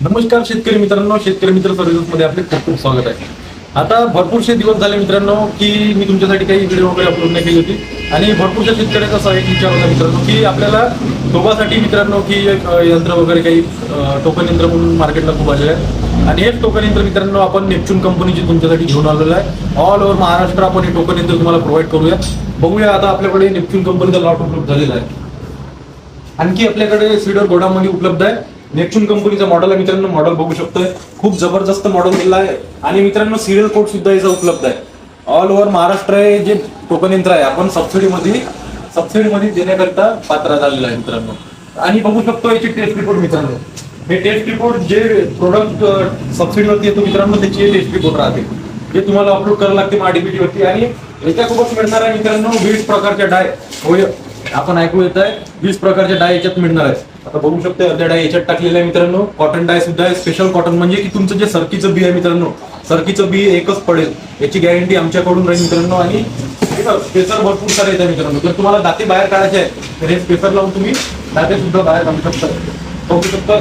नमस्कार शेतकरी मित्रांनो शेतकरी मित्र सर्व्हिसेस मध्ये आपले खूप खूप स्वागत आहे. आता भरपूरशे दिवस झाले मित्रांनो की मी तुमच्यासाठी काही व्हिडिओ वगैरे अपलोड नाही केली होती. आणि भरपूरशा शेतकऱ्याचा असा एक विचार होता मित्रांनो की आपल्याला टोकासाठी मित्रांनो की एक यंत्र वगैरे काही टोकन यंत्र म्हणून मार्केटला खूप आलेलं आहे. आणि हेच टोकन यंत्र मित्रांनो आपण नेपच्यून कंपनीची तुमच्यासाठी घेऊन आलेलं आहे. ऑल ओव्हर महाराष्ट्र आपण हे टोकन यंत्र तुम्हाला प्रोव्हाइड करूया. बघूया आता आपल्याकडे नेपच्यून कंपनीचा लॉट उपलब्ध झालेला आहे. आणखी आपल्याकडे सीडर गोडामध्ये उपलब्ध आहे. नेपच्यून कंपनीचं मॉडेल आहे. मित्रांनो मॉडेल बघू शकतोय. खूप जबरदस्त मॉडेल दिलेला आहे. आणि मित्रांनो सिरियल कोड सुद्धा याचा उपलब्ध आहे. ऑल ओव्हर महाराष्ट्र हे जे टोकन यंत्र आहे. आपण सबसिडीमध्ये सबसिडीमध्ये देण्याकरिता पात्र झालेलं आहे मित्रांनो. आणि बघू शकतो याची टेस्ट रिपोर्ट मित्रांनो. हे टेस्ट रिपोर्ट जे प्रोडक्ट सबसिडीवरती येतो मित्रांनो त्याची टेस्ट रिपोर्ट राहते. जे तुम्हाला अपलोड करावं लागते डीबीटी वरती. आणि याच्यासोबत मिळणार आहे मित्रांनो विविध प्रकारच्या डाय होय आपण ऐकू येत आहे वीस प्रकारच्या डाय याच्यात मिळणार आहे आता बघू शकते अर्ध्या डाय याच्यात टाकलेल्या आहे मित्रांनो. कॉटन डाय सुद्धा आहे स्पेशल कॉटन म्हणजे की तुमचं जे सरकीचं बी आहे मित्रांनो सरकीचं बी एकच पडेल. याची गॅरंटी आमच्याकडून राहील मित्रांनो. आणि स्पेसर भरपूर सारे येतात मित्रांनो. जर तुम्हाला दाते बाहेर काढायचे आहे तर हे स्पेसर लावून तुम्ही दाते सुद्धा बाहेर काढू शकता. बघू शकता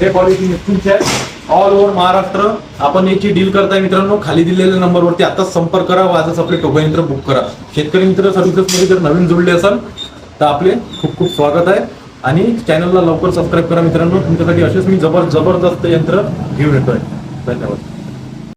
हे पॉलिसी निश्चितचे आहे ऑल ओव्हर महाराष्ट्र आपण याची डील करताय मित्रांनो खाली दिलेल्या नंबरवरती आता संपर्क करा व आजच आपले टोकन यंत्र बुक करा. शेतकरी मित्र सर्व्हिसेस मध्ये जर नवीन जोडले असाल तर आपले खूप खूप स्वागत आहे. आणि चॅनलला लवकर सबस्क्राईब करा मित्रांनो. तुमच्यासाठी असेच मी जबर जबरदस्त यंत्र घेऊन येतोय. धन्यवाद.